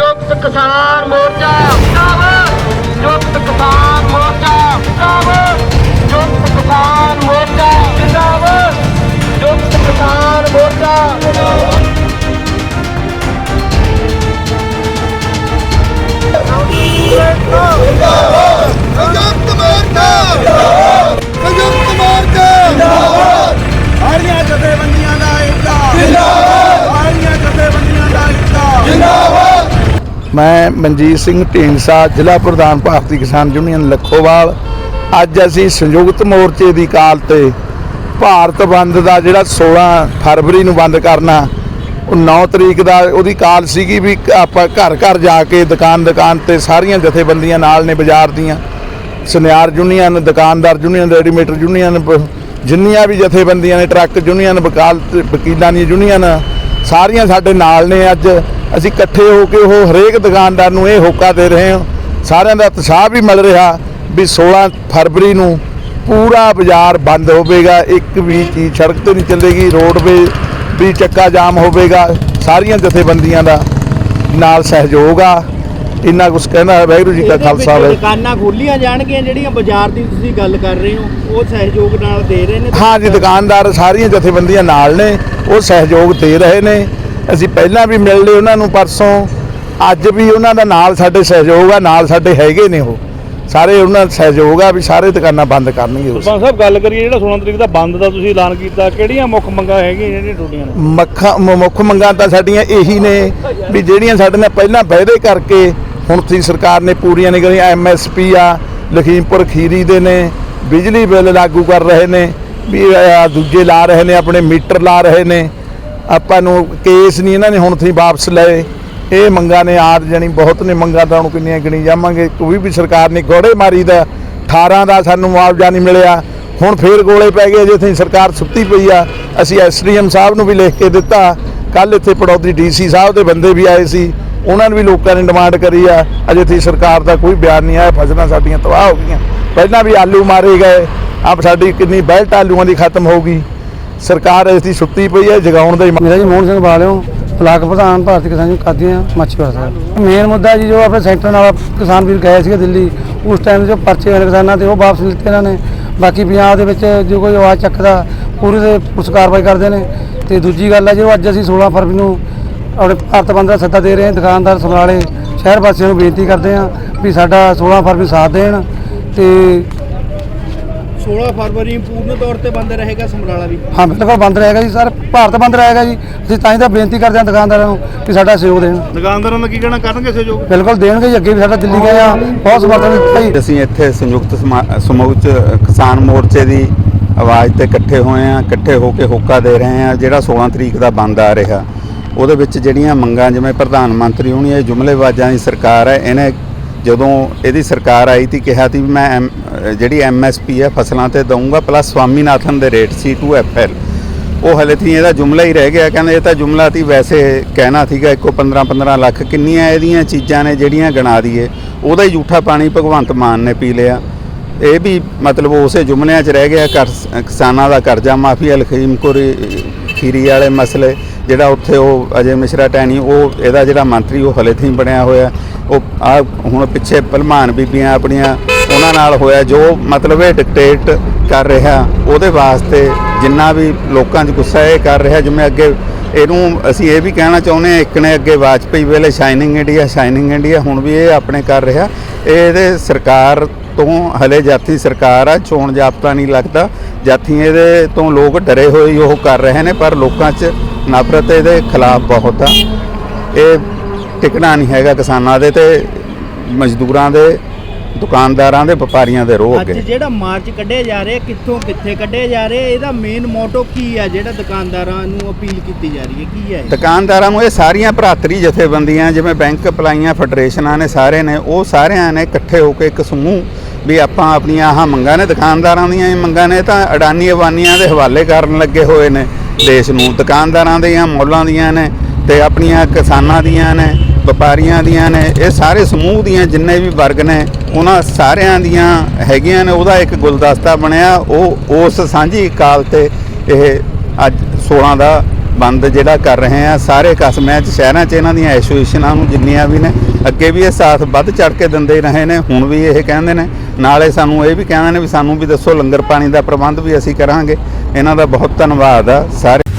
ਸੰਯੁਕਤ ਕਿਸਾਨ ਮੋਰਚਾ। ਮੈਂ ਮਨਜੀਤ ਸਿੰਘ ਢੀਂਡਸਾ, ਜ਼ਿਲ੍ਹਾ ਪ੍ਰਧਾਨ ਭਾਰਤੀ ਕਿਸਾਨ ਯੂਨੀਅਨ ਲੱਖੋਵਾਲ। ਅੱਜ ਅਸੀਂ ਸੰਯੁਕਤ ਮੋਰਚੇ ਦੀ ਕਾਲ ਤੇ ਭਾਰਤ ਬੰਦ ਦਾ ਜਿਹੜਾ 16 ਫਰਵਰੀ ਨੂੰ ਬੰਦ ਕਰਨਾ, ਉਹ 9 ਤਰੀਕ ਦਾ ਉਹਦੀ ਕਾਲ ਸੀਗੀ ਵੀ ਆਪਾਂ ਘਰ ਘਰ ਜਾ ਕੇ ਦੁਕਾਨ ਦੁਕਾਨ ਤੇ ਸਾਰੀਆਂ ਜਥੇਬੰਦੀਆਂ ਨਾਲ ਨੇ ਬਾਜ਼ਾਰ ਦੀਆਂ। ਸੁਨਿਆਰ ਯੂਨੀਅਨ, ਦੁਕਾਨਦਾਰ ਯੂਨੀਅਨ, ਰੈਡੀਮੇਟਰ ਯੂਨੀਅਨ ਜਿੰਨੀਆਂ ਵੀ ਜਥੇਬੰਦੀਆਂ ਨੇ, ਟਰੱਕ ਯੂਨੀਅਨ, ਵਕਾਲਤ, ਵਕੀਲਾਂ ਦੀਆਂ ਯੂਨੀਅਨ, ਸਾਰੀਆਂ ਸਾਡੇ ਨਾਲ ਨੇ ਅੱਜ। ਅਸੀਂ ਇਕੱਠੇ ਹੋ ਕੇ ਉਹ ਹਰੇਕ ਦੁਕਾਨਦਾਰ ਨੂੰ ਇਹ ਹੋਕਾ ਦੇ ਰਹੇ ਹਾਂ। ਸਾਰਿਆਂ ਦਾ ਉਤਸ਼ਾਹ ਵੀ ਮਿਲ ਰਿਹਾ ਵੀ 16 ਫਰਵਰੀ ਨੂੰ ਪੂਰਾ ਬਾਜ਼ਾਰ ਬੰਦ ਹੋਵੇਗਾ। ਇੱਕ ਵੀ ਚੀਜ਼ ਸੜਕ ਤੇ ਨਹੀਂ ਚੱਲੇਗੀ ਰੋਡਵੇ ਵੀ ਚੱਕਾ ਜਾਮ ਹੋਵੇਗਾ ਸਾਰੀਆਂ ਜਥੇਬੰਦੀਆਂ ਦਾ ਨਾਲ ਸਹਿਯੋਗ ਆ। ਇੰਨਾ ਕੁਝ ਕਹਿੰਦਾ ਹੈ ਵਾਹਿਗੁਰੂ ਜੀ ਇਹਦੇ ਖਾਲਸਾ ਵਾਹਿਗੁਰੂ ਦੁਕਾਨਾਂ ਖੋਲੀਆਂ ਜਾਣਗੀਆਂ ਜਿਹੜੀਆਂ ਬਾਜ਼ਾਰ ਦੀ ਤੁਸੀਂ ਗੱਲ ਕਰ ਰਹੇ ਹੋ ਉਹ ਸਹਿਯੋਗ ਨਾਲ ਦੇ ਰਹੇ ਨੇ? ਹਾਂ ਜੀ ਦੁਕਾਨਦਾਰ ਸਾਰੀਆਂ ਜਥੇਬੰਦੀਆਂ ਨਾਲ ਨੇ ਉਹ ਸਹਿਯੋਗ ਦੇ ਰਹੇ ਨੇ। ਅਸੀਂ ਪਹਿਲਾਂ ਵੀ ਮਿਲ ਲਏ ਉਹਨਾਂ ਨੂੰ ਪਰਸੋਂ ਅੱਜ ਵੀ ਉਹਨਾਂ ਦਾ ਨਾਲ ਸਾਡੇ ਸਹਿਯੋਗ ਆ ਨਾਲ ਸਾਡੇ ਹੈਗੇ ਨੇ ਉਹ। ਸਾਰੇ ਉਹਨਾਂ ਦਾ ਸਹਿਯੋਗ ਆ ਵੀ ਸਾਰੇ ਦੁਕਾਨਾਂ ਬੰਦ ਕਰਨਗੇ ਉਸ ਸਰਪੰਚ ਸਾਹਿਬ ਗੱਲ ਕਰੀਏ ਜਿਹੜਾ 16 ਤਰੀਕ ਦਾ ਬੰਦ ਦਾ ਤੁਸੀਂ ਐਲਾਨ ਕੀਤਾ ਕਿਹੜੀਆਂ ਮੁੱਖ ਮੰਗਾਂ ਹੈਗੀਆਂ ਜਿਹੜੀਆਂ ਟੁੱਟੀਆਂ ਨੇ? ਮੱਖਾਂ ਮੁੱਖ ਮੰਗਾਂ ਤਾਂ ਸਾਡੀਆਂ ਇਹੀ ਨੇ ਵੀ ਜਿਹੜੀਆਂ ਸਾਡੇ ਨਾਲ ਪਹਿਲਾਂ ਵਾਅਦੇ ਕਰਕੇ ਹੁਣ ਤੀ ਸਰਕਾਰ ਨੇ ਪੂਰੀਆਂ ਨਹੀਂ ਕਰੀਆਂ ਐਮਐਸਪੀ ਆ ਲਖੀਮਪੁਰ ਖੀਰੀ ਦੇ ਨੇ ਬਿਜਲੀ ਬਿੱਲ ਲਾਗੂ ਕਰ ਰਹੇ ਨੇ ਵੀ ਦੂਜੇ ਲਾ ਰਹੇ ਨੇ ਆਪਣੇ ਮੀਟਰ ਲਾ ਰਹੇ ਨੇ। ਆਪਾਂ ਨੂੰ ਕੇਸ ਨਹੀਂ ਇਹਨਾਂ ਨੇ ਹੁਣ ਤੁਸੀਂ ਵਾਪਸ ਲਏ। ਇਹ ਮੰਗਾਂ ਨੇ ਆਰ ਜਾਣੀ ਬਹੁਤ ਨੇ ਮੰਗਾਂ ਤਾਂ ਹੁਣ ਕਿੰਨੀਆਂ ਗਿਣੀ ਜਾਵਾਂਗੇ। ਕੋਈ ਵੀ ਸਰਕਾਰ ਨੇ ਗੋੜੇ ਮਾਰੀ ਦਾ 18 ਦਾ ਸਾਨੂੰ ਮੁਆਵਜ਼ਾ ਨਹੀਂ ਮਿਲਿਆ। ਹੁਣ ਫੇਰ ਗੋਲੇ ਪੈ ਗਏ ਜਿੱਥੇ ਸਰਕਾਰ ਸੁੱਤੀ ਪਈ ਆ। ਅਸੀਂ ਐਸਡੀਐਮ ਸਾਹਿਬ ਨੂੰ ਵੀ ਲਿਖ ਕੇ ਦਿੱਤਾ। ਕੱਲ ਇੱਥੇ ਪੜੌਦੀ ਡੀਸੀ ਸਾਹਿਬ ਦੇ ਬੰਦੇ ਵੀ ਆਏ ਸੀ। ਉਹਨਾਂ ਨੇ ਵੀ ਲੋਕਾਂ ਨੇ ਡਿਮਾਂਡ ਕਰੀ ਆ। ਅਜੇ ਤੱਕ ਸਰਕਾਰ ਦਾ ਕੋਈ ਬਿਆਨ ਨਹੀਂ ਆਇਆ। ਫਸਲਾਂ ਸਾਡੀਆਂ ਤਬਾਹ ਹੋ ਗਈਆਂ। ਪਹਿਲਾਂ ਵੀ ਆਲੂ ਮਾਰੇ ਗਏ। ਆਪ ਸਾਡੀ ਕਿੰਨੀ ਬੈਲਟ ਆਲੂਆਂ ਦੀ ਖਤਮ ਹੋ ਗਈ। ਸਰਕਾਰ ਇਸ ਦੀ ਸੁੱਤੀ ਪਈ ਹੈ, ਜਗਾਉਣ ਦਾ ਹੀ ਮੇਰਾ ਜੀ ਮੋਹਨ ਸਿੰਘ ਬਾਲਿਓ, ਬਲਾਕ ਪ੍ਰਧਾਨ ਭਾਰਤੀ ਕਿਸਾਨ ਕਾਦੀਆਂ, ਮੱਛੀਵਾੜਾ ਸਾਹਿਬ। ਮੇਨ ਮੁੱਦਾ ਜੀ ਜੋ ਆਪਣੇ ਸੈਂਟਰ ਨਾਲ ਕਿਸਾਨ ਵੀਰ ਗਏ ਸੀਗੇ ਦਿੱਲੀ, ਉਸ ਟਾਈਮ ਜੋ ਪਰਚੇ ਹੋਏ ਕਿਸਾਨਾਂ ਤੇ, ਉਹ ਵਾਪਸ ਲਿੱਤੇ ਇਹਨਾਂ ਨੇ। ਬਾਕੀ ਪੰਜਾਬ ਦੇ ਵਿੱਚ ਜੋ ਕੋਈ ਆਵਾਜ਼ ਚੱਕਦਾ, ਪੂਰੀ ਤੇ ਪੁਲਿਸ ਕਾਰਵਾਈ ਕਰਦੇ ਨੇ। ਤੇ ਦੂਜੀ ਗੱਲ ਹੈ ਜੋ ਅੱਜ ਅਸੀਂ 16 ਫਰਵਰੀ ਨੂੰ ਆਪਣੇ ਭਾਰਤ ਬੰਦ ਦਾ ਸੱਦਾ ਦੇ ਰਹੇ ਹਾਂ। ਦੁਕਾਨਦਾਰ ਸਮਰਾਲੇ ਸ਼ਹਿਰ ਵਾਸੀਆਂ ਨੂੰ ਬੇਨਤੀ ਕਰਦੇ ਹਾਂ ਵੀ ਸਾਡਾ 16 ਫਰਵਰੀ ਸਾਥ ਦੇਣ ਤੇ 16 ਫਰਵਰੀ ਨੂੰ ਪੂਰਨ ਤੌਰ ਤੇ ਬੰਦ ਰਹੇਗਾ ਸਮਰਾਲਾ ਵੀ। ਹਾਂ ਬਿਲਕੁਲ ਬੰਦ ਰਹੇਗਾ ਜੀ ਸਰ। ਭਾਰਤ ਬੰਦ ਰਹੇਗਾ ਜੀ। ਅਸੀਂ ਤਾਂ ਹੀ ਤਾਂ ਬੇਨਤੀ ਕਰਦੇ ਹਾਂ ਦੁਕਾਨਦਾਰਾਂ ਨੂੰ ਕਿ ਸਾਡਾ ਸਹਿਯੋਗ ਦੇਣ। ਦੁਕਾਨਦਾਰਾਂ ਦਾ ਕੀ ਕਹਿਣਾ ਕਰਨਗੇ ਸਹਿਯੋਗ? ਬਿਲਕੁਲ ਦੇਣਗੇ ਜੀ ਅੱਗੇ ਵੀ ਸਾਡਾ ਦਿੱਲੀ ਗਏ ਆ। ਬਹੁਤ ਸਮਰਥਨ ਦਿੱਤਾ ਜੀ। ਅਸੀਂ ਇੱਥੇ ਸੰਯੁਕਤ ਸਮਾ- ਸਮੂਹ ਚ ਕਿਸਾਨ ਮੋਰਚੇ ਦੀ ਆਵਾਜ਼ ਤੇ ਇਕੱਠੇ ਹੋਏ ਆ ਇਕੱਠੇ ਹੋ ਕੇ ਹੋਕਾ ਦੇ ਰਹੇ ਆ ਜਿਹੜਾ 16 ਤਰੀਕ ਦਾ ਬੰਦ ਆ ਰਿਹਾ ਉਹਦੇ ਵਿੱਚ ਜਿਹੜੀਆਂ ਮੰਗਾਂ ਜਿਵੇਂ ਪ੍ਰਧਾਨ ਮੰਤਰੀ ਹੋਣੀ ਇਹ ਜੁਮਲੇਬਾਜ਼ਾਂ ਦੀ ਸਰਕਾਰ ਹੈ ਇਹਨੇ ਜਦੋਂ ਇਹਦੀ ਸਰਕਾਰ ਆਈ ਤੀ, ਕਿਹਾ ਤੀ ਵੀ ਮੈਂ ਐਮ- ਅਹ ਜਿਹੜੀ ਐਮਐਸਪੀ ਹੈ, ਫਸਲਾਂ ਤੇ ਦਊਂਗਾ ਪਲੱਸ ਸਵਾਮੀਨਾਥਨ ਦੇ ਰੇਟ C2FL ਉਹ ਹਲੇ ਤੀ ਇਹਦਾ ਜੁਮਲਾ ਹੀ ਰਹਿ ਗਿਆ, ਕਹਿੰਦੇ ਇਹ ਤਾਂ ਜੁਮਲਾ ਤੀ, ਵੈਸੇ ਕਹਿਣਾ ਸੀਗਾ ਇੱਕੋ 15 15 ਲੱਖ, ਕਿੰਨੀਆਂ ਇਹਦੀਆਂ ਚੀਜ਼ਾਂ ਨੇ ਜਿਹੜੀਆਂ ਗਣਾ ਦਈਏ। ਉਹਦਾ ਹੀ ਝੂਠਾ ਪਾਣੀ ਭਗਵੰਤ ਮਾਨ ਨੇ ਪੀ ਲਿਆ। ਇਹ ਵੀ ਮਤਲਬ ਉਸੇ ਜੁਮਲਿਆਂ 'ਚ ਰਹਿ ਗਿਆ ਕਰ- ਕਿਸਾਨਾਂ ਦਾ ਕਰਜ਼ਾ, ਮਾਫੀ ਲਖੀਮਪੁਰ ਖੀਰੀ ਵਾਲੇ ਮਸਲੇ, ਜਿਹੜਾ ਉੱਥੇ ਉਹ ਅਜੇ ਮਿਸ਼ਰਾ ਟੈਣੀ, ਉਹ, ਇਹਦਾ ਜਿਹੜਾ ਮੰਤਰੀ ਉਹ ਹਲੇ ਥੀ ਬਣਿਆ ਹੋਇਆ। ਉਹ ਆ ਹੁਣ ਪਿੱਛੇ ਭਲਮਾਨ ਬੀਬੀਆਂ ਆਪਣੀਆਂ ਉਹਨਾਂ ਨਾਲ ਹੋਇਆ ਜੋ ਮਤਲਬ ਇਹ ਡਿਕਟੇਟ ਕਰ ਰਿਹਾ ਉਹਦੇ ਵਾਸਤੇ ਜਿੰਨਾ ਵੀ ਲੋਕਾਂ 'ਚ ਗੁੱਸਾ ਇਹ ਕਰ ਰਿਹਾ ਜਿਵੇਂ ਅੱਗੇ ਇਹਨੂੰ ਅਸੀਂ ਇਹ ਵੀ ਕਹਿਣਾ ਚਾਹੁੰਦੇ ਹਾਂ, ਇੱਕ ਨੇ ਅੱਗੇ ਵਾਜਪਈ ਵੇਲੇ ਸ਼ਾਈਨਿੰਗ ਇੰਡੀਆ ਸ਼ਾਈਨਿੰਗ ਇੰਡੀਆ ਹੁਣ ਵੀ ਇਹ ਆਪਣੇ ਕਰ ਰਿਹਾ। ਇਹ ਇਹਦੇ ਸਰਕਾਰ ਤੋਂ ਹਲੇ ਜਾਤੀ ਸਰਕਾਰ ਆ, ਚੋਣ ਜਾਪਤਾ ਨਹੀਂ ਲੱਗਦਾ। ਜਾਤੀ ਇਹਦੇ ਤੋਂ ਲੋਕ ਡਰੇ ਹੋਏ ਉਹ ਕਰ ਰਹੇ ਨੇ, ਪਰ ਲੋਕਾਂ 'ਚ ਨਫ਼ਰਤ ਇਹਦੇ ਖਿਲਾਫ ਬਹੁਤ ਆ। ਇਹ ਟਿਕਣਾ ਨਹੀਂ ਹੈਗਾ ਕਿਸਾਨਾਂ ਦੇ ਤੇ ਮਜ਼ਦੂਰਾਂ ਦੇ ਦੁਕਾਨਦਾਰਾਂ ਦੇ ਵਪਾਰੀਆਂ ਦੇ ਰੋਹ ਅੱਜ ਅੱਗੇ ਜਿਹੜਾ ਮਾਰਚ ਕੱਢਿਆ ਜਾ ਰਿਹਾ ਕਿੱਥੋਂ ਕਿੱਥੇ ਕੱਢਿਆ ਜਾ ਰਿਹਾ ਇਹਦਾ ਮੇਨ ਮੋਟੋ ਕੀ ਹੈ ਜਿਹੜਾ ਦੁਕਾਨਦਾਰਾਂ ਨੂੰ ਅਪੀਲ ਕੀਤੀ ਜਾ ਰਹੀ ਹੈ? ਕੀ ਹੈ ਇਹ? ਦੁਕਾਨਦਾਰਾਂ ਨੂੰ ਇਹ ਸਾਰੀਆਂ ਭਰਾਤਰੀ ਜਥੇਬੰਦੀਆਂ ਜਿਵੇਂ ਬੈਂਕ ਅਪਲਾਈਆਂ ਫੈਡਰੇਸ਼ਨਾਂ ਨੇ ਸਾਰੇ ਨੇ ਉਹ ਸਾਰਿਆਂ ਨੇ ਇਕੱਠੇ ਹੋ ਕੇ ਇੱਕ ਸਮੂਹ ਵੀ ਆਪਾਂ ਆਪਣੀਆਂ ਆਹ ਮੰਗਾਂ ਨੇ ਦੁਕਾਨਦਾਰਾਂ ਦੀਆਂ ਹੀ ਮੰਗਾਂ ਨੇ ਤਾਂ ਅਡਾਨੀ ਅਵਾਨੀਆਂ ਦੇ ਹਵਾਲੇ ਕਰਨ ਲੱਗੇ ਹੋਏ ਨੇ ਦੇਸ਼ ਨੂੰ। ਦੁਕਾਨਦਾਰਾਂ ਦੀਆਂ ਮੌਲਾਂ ਦੀਆਂ ਨੇ ਤੇ ਆਪਣੀਆਂ ਕਿਸਾਨਾਂ ਦੀਆਂ ਨੇ। ਵਪਾਰੀਆਂ ਦੀਆਂ ਨੇ, ਇਹ ਸਾਰੇ ਸਮੂਹ ਦੀਆਂ ਜਿੰਨੇ ਵੀ ਵਰਗ ਨੇ, ਉਹਨਾਂ ਸਾਰਿਆਂ ਦੀਆਂ ਹੈਗੀਆਂ ਨੇ, ਉਹਦਾ ਇੱਕ ਗੁਲਦਸਤਾ ਬਣਿਆ, ਉਹ ਉਸ ਸਾਂਝੀ ਕਾਲ ਤੇ ਇਹ ਅੱਜ 16 ਦਾ ਬੰਦ ਜਿਹੜਾ ਕਰ ਰਹੇ ਆ, ਸਾਰੇ ਕਸਮਿਆਂ 'ਚ, ਸ਼ਹਿਰਾਂ 'ਚ ਇਹਨਾਂ ਦੀਆਂ ਐਸੋਸੀਏਸ਼ਨਾਂ ਨੂੰ ਜਿੰਨੀਆਂ ਵੀ ਨੇ, ਅੱਗੇ ਵੀ ਇਹ ਸਾਥ ਵੱਧ ਚੜ ਕੇ ਦਿੰਦੇ ਰਹੇ ਨੇ, ਹੁਣ ਵੀ ਇਹ ਕਹਿੰਦੇ ਨੇ, ਨਾਲੇ ਸਾਨੂੰ ਇਹ ਵੀ ਕਹਿੰਦੇ ਨੇ ਵੀ ਸਾਨੂੰ ਵੀ ਦੱਸੋ, ਲੰਗਰ ਪਾਣੀ ਦਾ ਪ੍ਰਬੰਧ ਵੀ ਅਸੀਂ ਕਰਾਂਗੇ, ਇਹਨਾਂ ਦਾ ਬਹੁਤ ਧੰਨਵਾਦ ਆ, ਸਾਰੇ